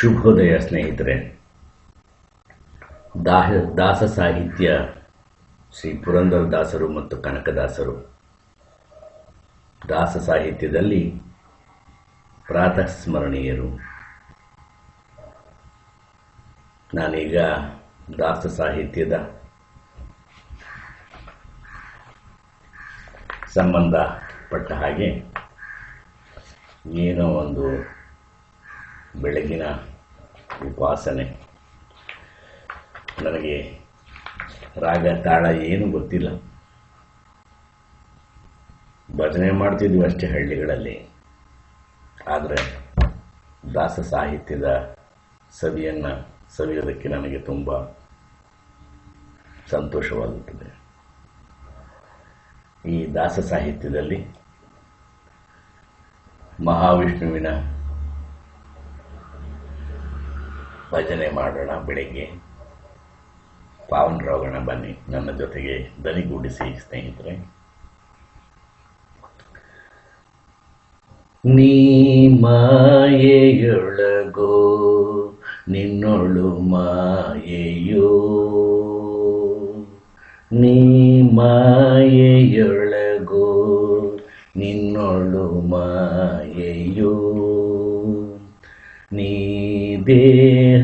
ಶುಭೋದಯ ಸ್ನೇಹಿತರೆ, ದಾಹ, ದಾಸ ಸಾಹಿತ್ಯ ಶ್ರೀ ಪುರಂದರದಾಸರು ಮತ್ತು ಕನಕದಾಸರು. ದಾಸ ಸಾಹಿತ್ಯದಲ್ಲಿ ಪ್ರಾತಃ ಸ್ಮರಣೀಯರು. ನಾನೀಗ ದಾಸ ಸಾಹಿತ್ಯದ ಸಂಬಂಧಪಟ್ಟ ಹಾಗೆ ಏನೋ ಒಂದು ಬೆಳಗಿನ ಉಪಾಸನೆ. ನನಗೆ ರಾಗ ತಾಳ ಏನು ಗೊತ್ತಿಲ್ಲ. ಭಜನೆ ಮಾಡ್ತಿದ್ವಿ ಅಷ್ಟೇ ಹಳ್ಳಿಗಳಲ್ಲಿ. ಆದರೆ ದಾಸ ಸಾಹಿತ್ಯದ ಸವಿಯನ್ನು ಸವಿಯೋದಕ್ಕೆ ನನಗೆ ತುಂಬ ಸಂತೋಷವಾಗುತ್ತದೆ. ಈ ದಾಸ ಸಾಹಿತ್ಯದಲ್ಲಿ ಮಹಾವಿಷ್ಣುವಿನ ಭಜನೆ ಮಾಡೋಣ ಬೆಳಿಗ್ಗೆ. ಪಾವನರಾಗೋಣ ಬನ್ನಿ, ನನ್ನ ಜೊತೆಗೆ ದನಿಗೂಡಿಸಿ ಸ್ನೇಹಿತರೆ. ನೀ ಮಾಯೆಯೊಳಗೋ, ನಿನ್ನೊಳು ಮಾಯೆಯೋ. ನೀ ಮಾಯೆಯೊಳಗೋ, ನಿನ್ನೊಳು ಮಾಯೆಯೋ. ನೀ ದೇಹದೊಳಗೋ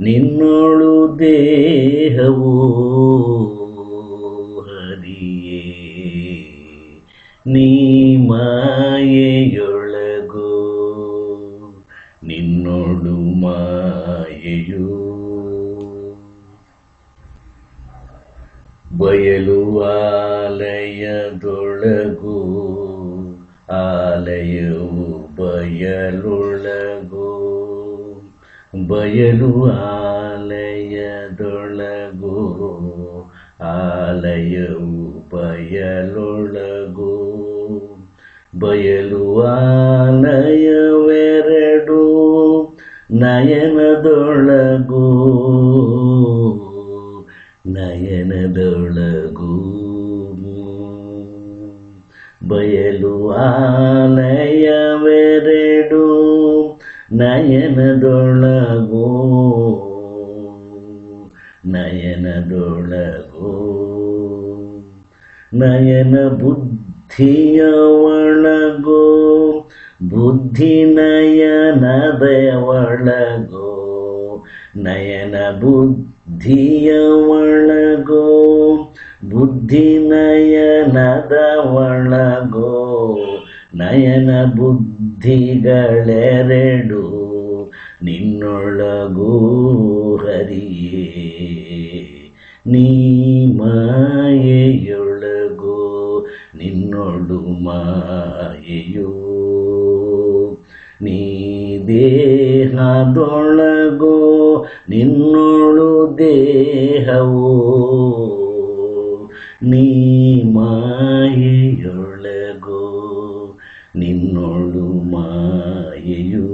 ನಿನ್ನೊಳು ದೇಹವೋ ಹರಿಯೇ. ನೀ ಮಾಯೆಯೊಳಗೋ ನಿನ್ನೊಳು ಮಾಯೆಯೋ. ಬಯಲು ಆಲಯದೊಳಗೋ ಆಲಯವು ಬಯಲೊಳಗೋ ಬಯಲು ಆಲಯದೊಳಗೋ ಆಲಯವು ಬಯಲೊಳಗೋ ಬಯಲು ಆಲಯವೆರಡು ನಯನದೊಳಗೋ ನಯನದೊಳಗು. ಬಯಲು ಆಲಯವೆರಡು ನಯನದೊಳಗೋ. ನಯನದೊಳಗೋ. ನಯನ ಬುದ್ಧಿಯ ಒಳಗೋ ಬುದ್ಧಿ ನಯನದ ಒಳಗೋ ನಯನ ಬುದ್ಧಿಯ ಒಳಗೋ ಬುದ್ಧಿ ನಯನದ ಒಳಗೋ ನಯನ ಬುದ್ಧಿಗಳೆರಡು ನಿನ್ನೊಳಗೂ ಹರಿಯೇ. ನೀ ಮಾಯೆಯೊಳಗೋ ನಿನ್ನೊಳು ಮಾಯೆಯೋ. ನೀ ದೇಹದೊಳಗೋ ನಿನ್ನೊಳು ದೇಹವೋ. ನೀ ಮಾಯೆಯೊಳಗೋ ನಿನ್ನೊಳು ಮಾಯೆಯೋ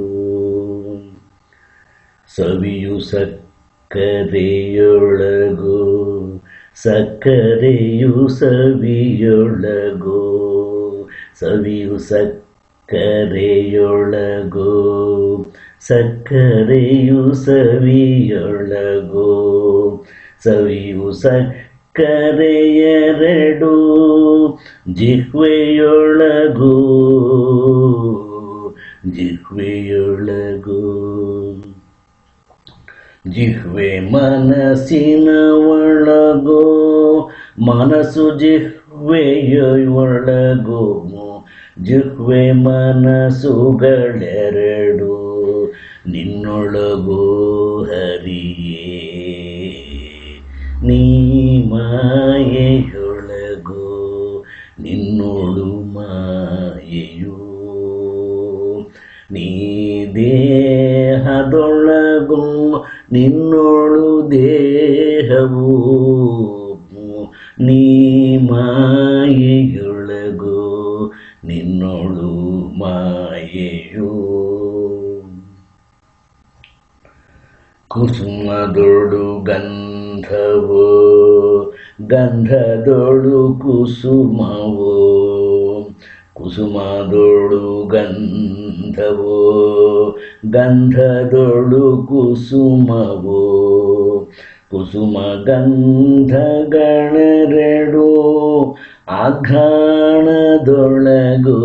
ಸವಿಯು ಸಕ್ಕರೆಯೊಳಗೋ ಸಕ್ಕರೆಯು ಸವಿಯೊಳಗೋ ಸವಿಯು ಸಕ್ಕರೆಯೊಳಗೋ ಸಕ್ಕರೆಯು ಸವಿಯೊಳಗೋ ಸವಿಯು ಸಕ್ಕರೆಯರೆಡು ಜಿಹ್ವೆಯೊಳಗೋ. ಜಿಹ್ವೆಯೊಳಗೋ ಜಿಹ್ವೆ ಮನಸ್ಸಿನ ಒಳಗೋ. ಮನಸ್ಸು ಜಿಹ್ವೆಯೊಳಗೋ ಜಿಹ್ವೆ ಮನಸ್ಸುಗಳೆರಡು. ನಿನ್ನೊಳಗೋ ಹರಿಯೇ. ನೀ ಮಾಯೆಯೊಳಗೋ ದೇಹದೊಳಗೋ ನಿನ್ನೋಳು ದೇಹವು ನೀ ಮಾಯೆಯೊಳಗೋ ನಿನ್ನೋಳು ಮಾಯೆಯೋ ಕುಸುಮದೊಳು ಗಂಧವೋ ಗಂಧದೊಳು ಕುಸುಮವೋ ಕುಸುಮದೊಳು ಗಂಧವೋ ಗಂಧದೊಳು ಕುಸುಮವೋ ಕುಸುಮ ಗಂಧಗಣರೆಡೋ ಆಘ್ರಾಣದೊಳಗು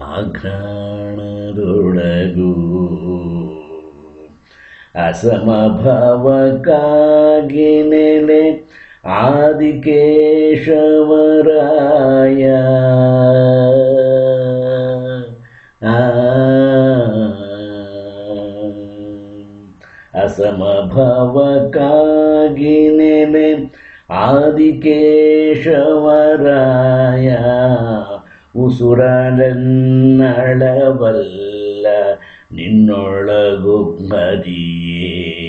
ಆಘ್ರಾಣದೊಳಗು. ಅಸಮಭಾವಕ್ಕಾಗಿ ನೆಲೆ ಆದಿಕೇಶವರಾಯ. ಅಸಮಭಾವಕ್ಕಾಗಿ ನೆಲೆ ಆದಿಕೇಶವರಾಯ. ಉಸುರನನ್ನಳವಲ್ಲ ನಿನ್ನೊಳಗು ಹರಿಯೇ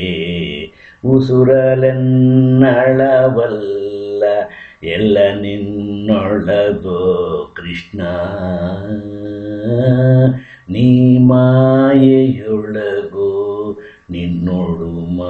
ಉಸುರಲೆನ್ನಳವಲ್ಲ ಎಲ್ಲ ನಿನ್ನೊಳಗೋ ಕೃಷ್ಣ. ನೀ ಮಾಯೆಯೊಳಗೋ ನಿನ್ನೊಡುಮ